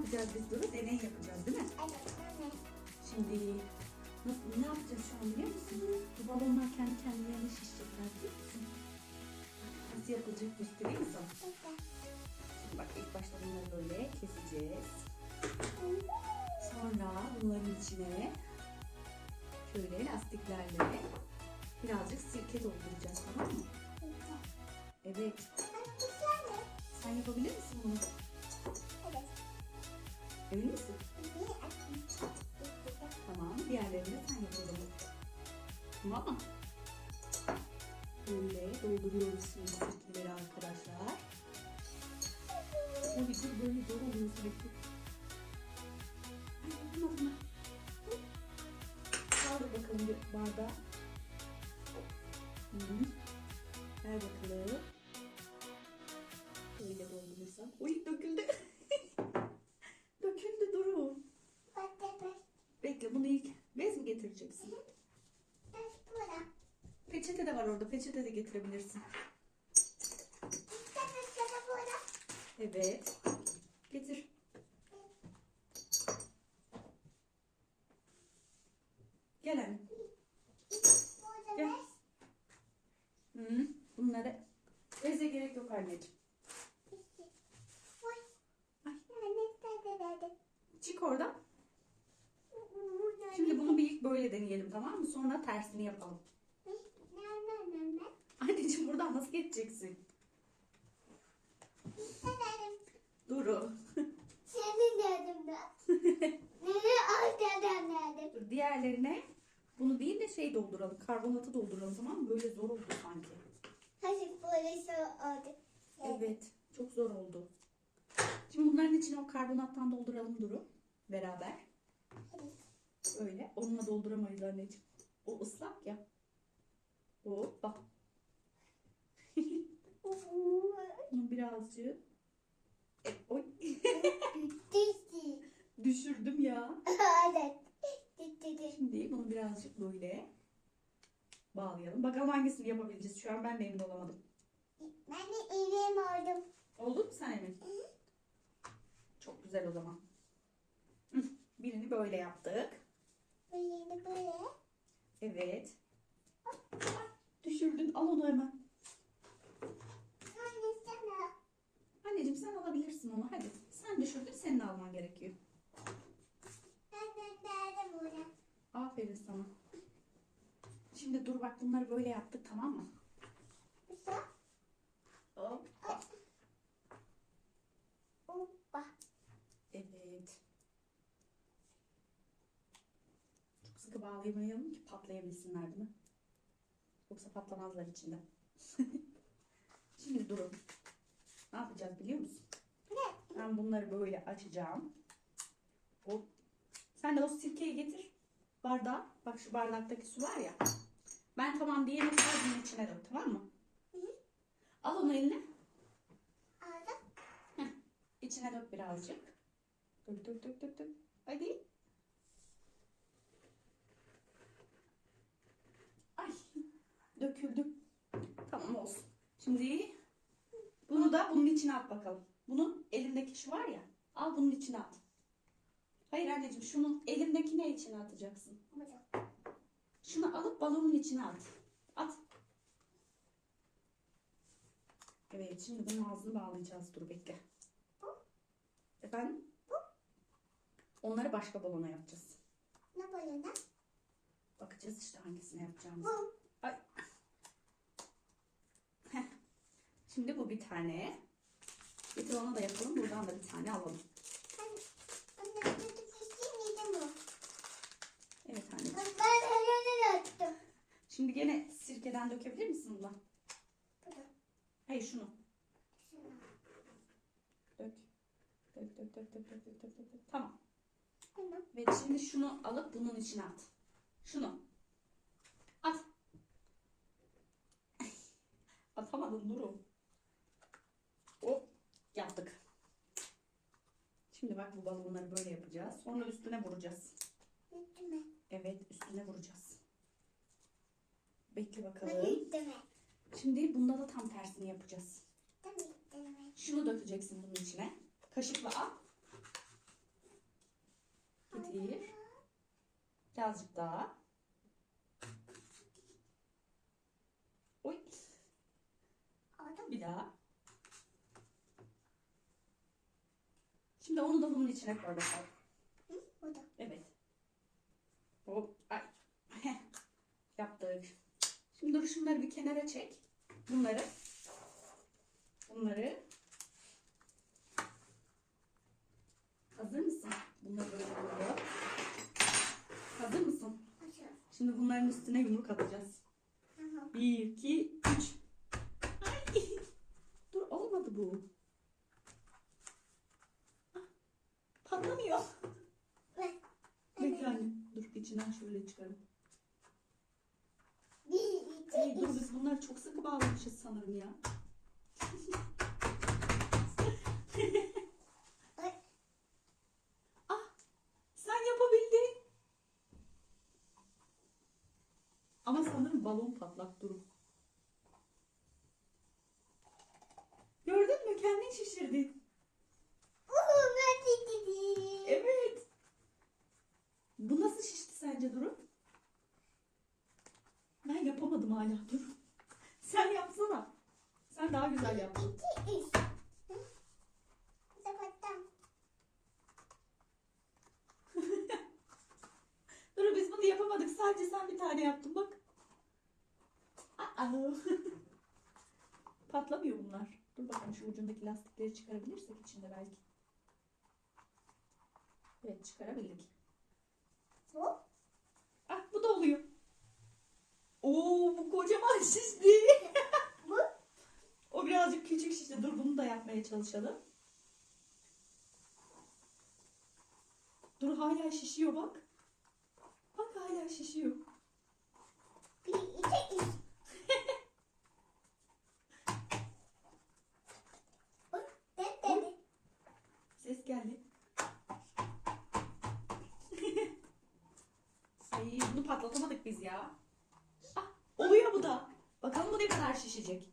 yapacağız biz Duru? Deney yapacağız değil mi? Evet anne. Şimdi nasıl, ne yapacağız şu an biliyor musun? Bu balonlar kendi kendilerine şişecekler biliyor musun? Nasıl yapılacak göstereyim mi sana? Burada. Şimdi bak ilk başta bunları böyle keseceğiz. Sonra bunların içine şöyle lastiklerle birazcık sirke dolduracağız tamam mı? Evet. Ne? Sen yapabilir misin bunu? Emin misin? Tamam. Diğerlerini sen yap o zaman. Tamam mı? Böyle dolduruyoruz şimdi sirkeleri arkadaşlar. Bir dur böyle zor oluyor sürekli. Ay yapma bunu. Kaldır bakalım bir bardağı. Hı. Ver bakalım. Böyle doldurursam. Uy döküldü Duru. Bak de bak. Bekle bunu ilk bez mi getireceksin? Peçete de var orada. Peçete de getirebilirsin. Evet. Getir. Gel anne. Burada Gel. beş. Hı. Bunları beze gerek yok anneciğim. İki. Oy. Ay. Anne nerede nerede? Çık oradan. Burada. Şimdi bunu bir ilk böyle deneyelim tamam mı? Sonra tersini yapalım. Anneciğim buradan nasıl geçeceksin? Duru. Senin ben? Nereye arkadan nerede? Dur, Diğerlerine bunu değil de şey dolduralım. Karbonatı dolduralım tamam mı? Böyle zor oldu sanki. Hadi polisi oldu. Evet. Çok zor oldu. Şimdi bunların içine o karbonattan dolduralım Duru. Beraber. Öyle. Onunla dolduramayız anneciğim. O ıslak ya. Hoppa. Birazcık. E, oy. Düşürdüm ya. Evet. Şimdi bunu birazcık böyle bağlayalım. Bakalım hangisini yapabileceğiz. Şu an ben de emin olamadım. Ben de iğnemi aldım. Oldu mu sen emin? Çok güzel o zaman. Birini böyle yaptık. Böyle böyle. Evet. Düşürdün. Al onu hemen. Anne sana. Anneciğim sen alabilirsin onu. Hadi. Sen düşürdün. Senin alman gerekiyor. Ben de nerede burada? Aferin sana. Şimdi dur bak bunları böyle yaptık tamam mı? Usta. Hoppa. Hoppa. Evet. Çok sıkı bağlayamayalım ki patlayabilsinler değil mi? Yoksa patlamazlar içinde. Şimdi durun. Ne yapacağız biliyor musun? Ne? Ben bunları böyle açacağım. Hop. Sen de o sirkeyi getir. Bardağa. Bak şu bardaktaki su var ya. Ben tamam diyene kadar bunun içine dök tamam mı? Al onu eline. Aldım. İçine dök birazcık. Dök dök dök dök dök. Hadi. Ay döküldü. Tamam olsun. Şimdi bunu da bunun içine at bakalım. Bunun elindeki şu var ya. Al bunun içine at. Hayır anneciğim şunu elindeki ne içine atacaksın? Şunu alıp balonun içine at. At. Evet şimdi bunun ağzını bağlayacağız. Dur bekle. Efendim? Onları başka balona yapacağız. Ne ne? Bakacağız işte hangisine yapacağımızı. Bu. Ay. Heh. Şimdi bu bir tane. Getir ona da yapalım. Buradan da bir tane alalım. Anne. Anne. Bu. Evet açtım. Şimdi gene sirkeden dökebilir misin buna? Hayır şunu. Dök dök dök dök dök dök dök dök. dök. Tamam. Tamam. Ve şimdi şunu alıp bunun içine at. Şunu. At. Atamadın Nuru. Yaptık. Şimdi bak bu balonları böyle yapacağız. Sonra üstüne vuracağız. Bitti mi? Evet üstüne vuracağız. Bekle bakalım. bitti mi? Şimdi bunda da tam tersini yapacağız. Bitti mi? Şunu dökeceksin bunun içine. Kaşıkla al. Getir. Birazcık daha. Oy. Bir daha. Şimdi onu da bunun içine koy bakalım. Burada. Evet. Hop. Ay. Yaptık. Şimdi dur şunları bir kenara çek. Bunları. Bunları. Hazır mısın? Bunları böyle koyalım. Hazır mısın? Açıl. Şimdi bunların üstüne yumruk atacağız. Tamam. Bir, iki, üç. Ay. Dur olmadı bu. Ah, Patlamıyor. Ver. Bekle anne. Dur içinden şöyle çıkarım. Bir, iki, Ay, dur üç. biz bunları çok sıkı bağlamışız sanırım ya. Ay. ah sen yapabildin. Ama sanırım balon patlak Duru. Gördün mü? Kendin şişirdin. Evet. Bu nasıl şişti sence Duru? Ben yapamadım hala Duru. Sen yapsana. Sen daha güzel yaptın. İki, üç. Hı? Kapattım. Duru biz bunu yapamadık. Sadece sen bir tane yaptın bak. Aa. Patlamıyor bunlar. Dur bakalım şu ucundaki lastikleri çıkarabilirsek içinde belki. Evet çıkarabildik. Hop. Ah bu da oluyor. Oo bu kocaman şişti. Bu. o birazcık küçük şişti. Dur bunu da yapmaya çalışalım. Dur hala şişiyor bak. Bak hala şişiyor. Bir, iki, üç. Oy, de, de, de. Ses geldi. Ay bunu patlatamadık biz ya. Ah, oluyor bu da. Bakalım bu ne kadar şişecek.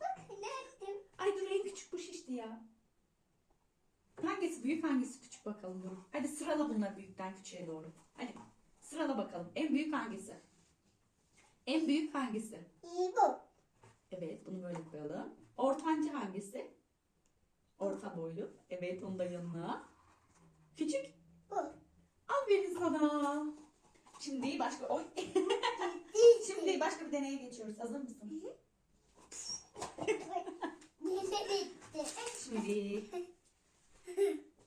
Bak, ne yaptım? Ay dur en küçük bu şişti ya. Hangisi büyük hangisi küçük bakalım dur. Hadi sırala bunları büyükten küçüğe doğru. Hadi sırala bakalım. En büyük hangisi? En büyük hangisi? İyi bu. Evet bunu böyle koyalım. Ortancı hangisi? Orta boylu. Evet onu da yanına. Küçük. Aferin sana. Şimdi başka oy. Şimdi başka bir deneye geçiyoruz. Hazır mısın? Şimdi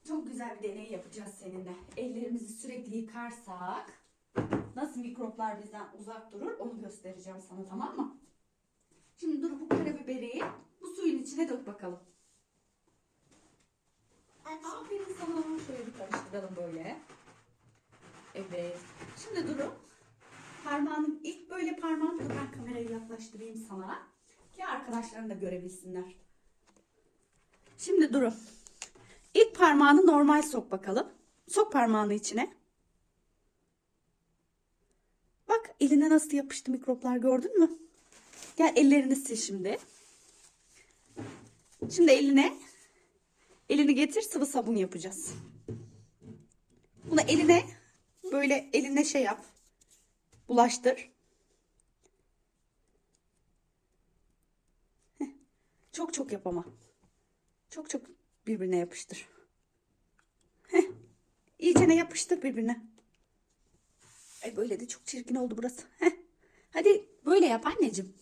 çok güzel bir deney yapacağız seninle. Ellerimizi sürekli yıkarsak nasıl mikroplar bizden uzak durur onu göstereceğim sana tamam mı? Şimdi dur bu karabiberi bu suyun içine dök bakalım. Aferin sana. Şöyle bir karıştıralım böyle. Evet. Şimdi Duru. Parmağını ilk böyle parmağını ben kamerayı yaklaştırayım sana. Ki arkadaşların da görebilsinler. Şimdi Duru. İlk parmağını normal sok bakalım. Sok parmağını içine. Bak eline nasıl yapıştı mikroplar gördün mü? Gel ellerini sil şimdi. Şimdi eline elini getir sıvı sabun yapacağız. Bunu eline böyle eline şey yap. Bulaştır. Çok çok yap ama. Çok çok birbirine yapıştır. Heh. İyicene yapıştır birbirine. Ay böyle de çok çirkin oldu burası. Heh. Hadi böyle yap anneciğim.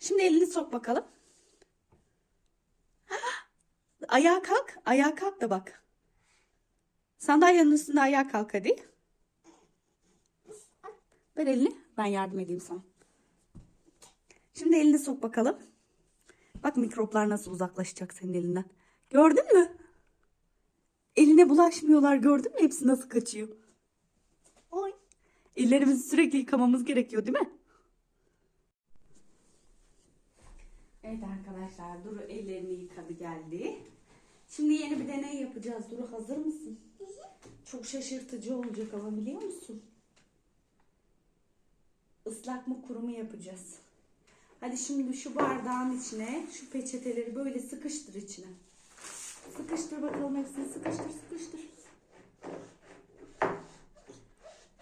Şimdi elini sok bakalım. Ayağa kalk. Ayağa kalk da bak. Sandalyenin üstünde ayağa kalk hadi. Ver elini. Ben yardım edeyim sana. Şimdi elini sok bakalım. Bak mikroplar nasıl uzaklaşacak senin elinden. Gördün mü? Eline bulaşmıyorlar. Gördün mü? Hepsi nasıl kaçıyor. Oy. Ellerimizi sürekli yıkamamız gerekiyor değil mi? Evet arkadaşlar Duru ellerini yıkadı geldi. Şimdi yeni bir deney yapacağız. Duru hazır mısın? Çok şaşırtıcı olacak ama biliyor musun? Islak mı kuru mu yapacağız? Hadi şimdi şu bardağın içine şu peçeteleri böyle sıkıştır içine. Sıkıştır bakalım hepsini sıkıştır sıkıştır.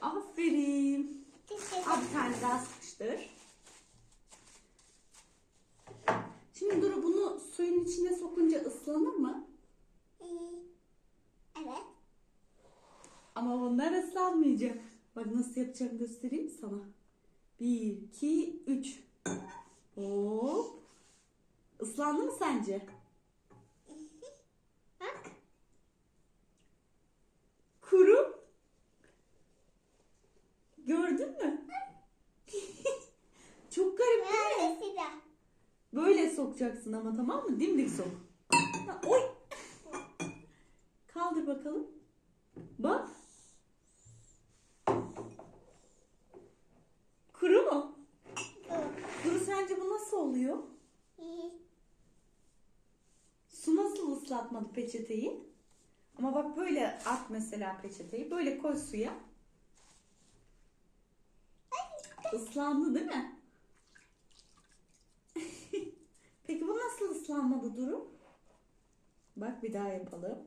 Aferin. Al bir tane daha sıkıştır. Şimdi Duru bunu suyun içine sokunca ıslanır mı? Evet. Ama bunlar ıslanmayacak. Bak nasıl yapacağım göstereyim sana. Bir, iki, üç. Hop. Islandı mı sence? Bak. Kuru. Gördün mü? Çok garip değil mi? Böyle sokacaksın ama tamam mı? Dimdik sok. Ha, oy. Kaldır bakalım. Bak. Kuru mu? Duru sence bu nasıl oluyor? Su nasıl ıslatmadı peçeteyi? Ama bak böyle at mesela peçeteyi. Böyle koy suya. Islandı değil mi? Peki bu nasıl ıslanmadı Duru? Bak bir daha yapalım.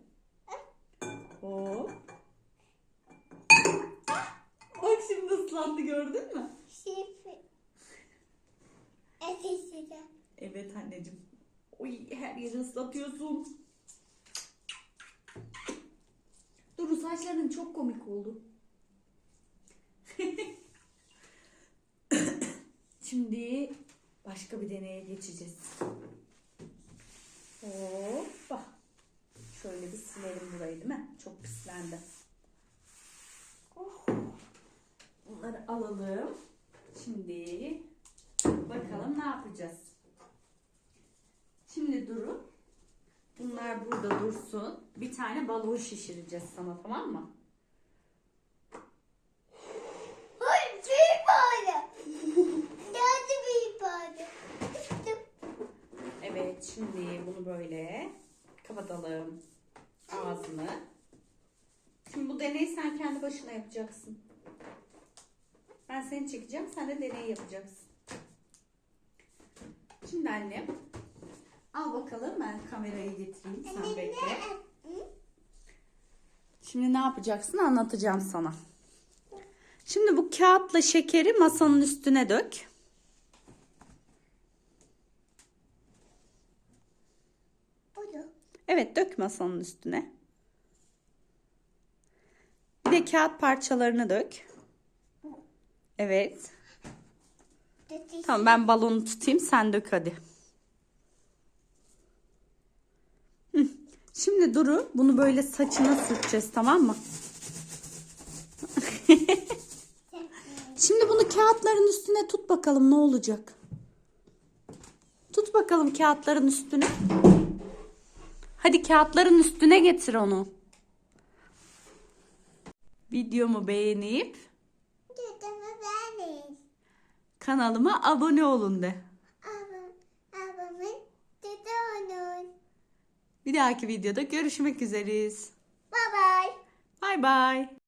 Hop. Bak şimdi ıslandı gördün mü? Evet anneciğim. Oy her yeri ıslatıyorsun. Duru saçların çok komik oldu. Şimdi başka bir deneye geçeceğiz. Hoppa. Şöyle bir silelim burayı değil mi? Çok pislendi. Oh. Bunları alalım. Şimdi bakalım ne yapacağız. Şimdi Duru. Burada dursun. Bir tane balon şişireceğiz sana tamam mı? Hayır büyük bağlı. Nerede büyük bağlı? Evet şimdi bunu böyle kapatalım ağzını. Şimdi bu deneyi sen kendi başına yapacaksın. Ben seni çekeceğim sen de deneyi yapacaksın. Şimdi annem al bakalım ben kamerayı getireyim sen bekle. Şimdi ne yapacaksın anlatacağım sana. Şimdi bu kağıtla şekeri masanın üstüne dök. Evet dök masanın üstüne. Bir de kağıt parçalarını dök. Evet. Tamam ben balonu tutayım sen dök hadi. Hı. Şimdi Duru bunu böyle saçına sürteceğiz tamam mı? Şimdi bunu kağıtların üstüne tut bakalım ne olacak. Tut bakalım kağıtların üstüne. Hadi kağıtların üstüne getir onu. Videomu beğenip kanalıma abone olun de. Bir dahaki videoda görüşmek üzereyiz. Bye bye. Bay bay.